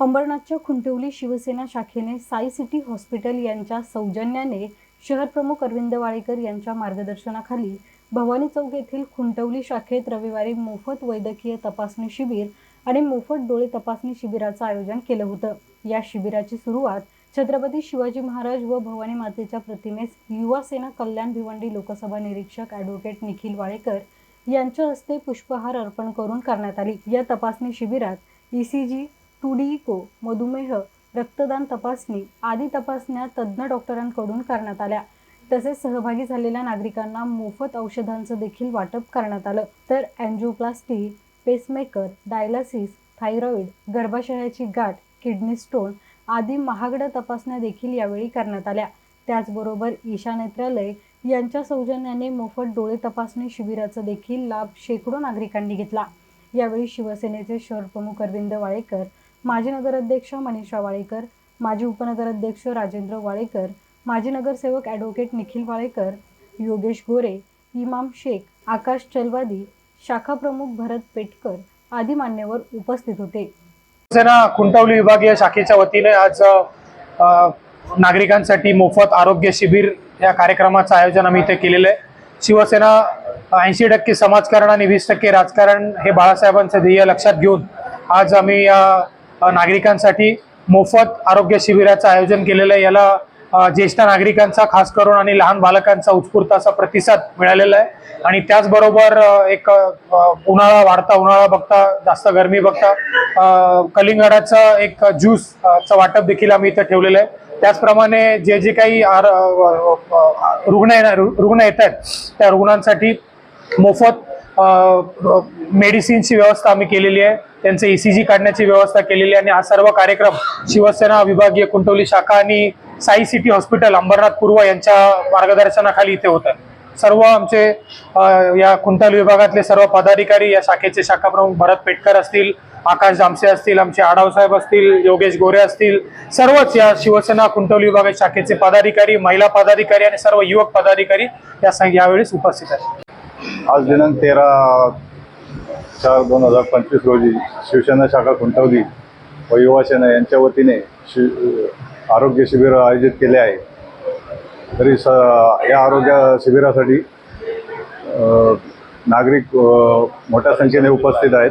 अंबरनाथच्या खुंटवली शिवसेना शाखेने Sai city hospital यांच्या सौजन्याने शहरप्रमुख अरविंद वाळेकर यांच्या मार्गदर्शनाखाली भवानी चौक येथील खुंटवली शाखेत रविवारी मोफत वैद्यकीय तपासणी शिबिर आणि मोफत डोळे तपासणी शिबिराचं आयोजन केलं होतं. या शिबिराची सुरुवात छत्रपती शिवाजी महाराज व भवानी मातेच्या प्रतिमेस युवा सेना कल्याण भिवंडी लोकसभा निरीक्षक ॲडव्होकेट निखिल वाळेकर यांच्या हस्ते पुष्पहार अर्पण करून करण्यात आली. या तपासणी शिबिरात ई ईसीजी जी डी मधुमेह रक्तदान तपासणी आदी तपासण्या तज्ज्ञ डॉक्टरांकडून करण्यात आल्या. तसेच सहभागी झालेल्या नागरिकांना मोफत औषधांचं देखील वाटप करण्यात आलं. तर अँजिओप्लास्टी पेसमेकर डायलासिस थायरॉइड गर्भाशयाची गाठ किडनी स्टोन आदी महागड्या तपासण्या देखील यावेळी करण्यात आल्या. त्याचबरोबर ईशा नेत्रालय यांच्या सौजन्याने मोफत डोळे तपासणी शिबिराचा देखील लाभ शेकडो नागरिकांनी घेतला. यावेळी शिवसेनेचे शहर प्रमुख अरविंद वाळेकर माजी नगराध्यक्ष मनीषा वाळेकर माजी उपनगराध्यक्ष राजेंद्र वाळेकर माजी नगरसेवक ॲडव्होकेट निखिल वाळेकर योगेश गोरे इमाम शेख आकाश चलवादी शाखा प्रमुख भरत पेटकर आदी मान्यवर उपस्थित होते. शिवसेना खुंटवली विभागीय शाखेच्या वतीने आज नागरिकांसाठी मोफत आरोग्य शिबिर या कार्यक्रमाचं आयोजन आम्ही इथे केलेलं आहे. शिवसेना ऐंशी टक्के समाजकारण आणि वीस टक्के राजकारण हे बाळासाहेबांचं ध्येय लक्षात घेऊन आज आम्ही या नागरिकांसाठी मोफत आरोग्य शिबिराचं आयोजन केलेलं आहे. याला ज्येष्ठ नागरिकांचा खास करून आणि लहान बालकांचा उत्स्फूर्त असा प्रतिसाद मिळालेला आहे. आणि त्याचबरोबर एक उन्हाळा वाढता उन्हाळा बघता जास्त गरमी बघता कलिंगडाचं एक ज्यूस चं वाटप देखील आम्ही इथं ठेवलेलं आहे. त्याचप्रमाणे जे जे काही आर- रुग्ण येणार रुग्ण येत आहेत त्या रुग्णांसाठी मोफत मेडिसिनची व्यवस्था आम्ही केलेली आहे. त्यांचं ईसीजी काढण्याची व्यवस्था केलेली आणि हा सर्व कार्यक्रम शिवसेना विभागीय कुंटवली शाखा आणि साई सिटी हॉस्पिटल अंबरनाथ पूर्व यांच्या मार्गदर्शनाखाली इथे होत. सर्व आमचे या कुंटल विभागातले सर्व पदाधिकारी या शाखेचे शाखा प्रमुख भरत पेटकर असतील आकाश जामसे असतील आमचे आडाव साहेब असतील योगेश गोरे असतील सर्वच या शिवसेना कुंटवली विभाग शाखेचे पदाधिकारी महिला पदाधिकारी आणि सर्व युवक पदाधिकारी या सं- यावेळेस उपस्थित आहेत. आज दिनांक तेरा चार दोन हजार पंचवीस रोजी शिवसेना शाखा खुंटवली व युवासेना यांच्या वतीने शि आरोग्य शिबिर आयोजित केले आहे. तरी स या आरोग्य शिबिरासाठी नागरिक मोठ्या संख्येने उपस्थित आहेत.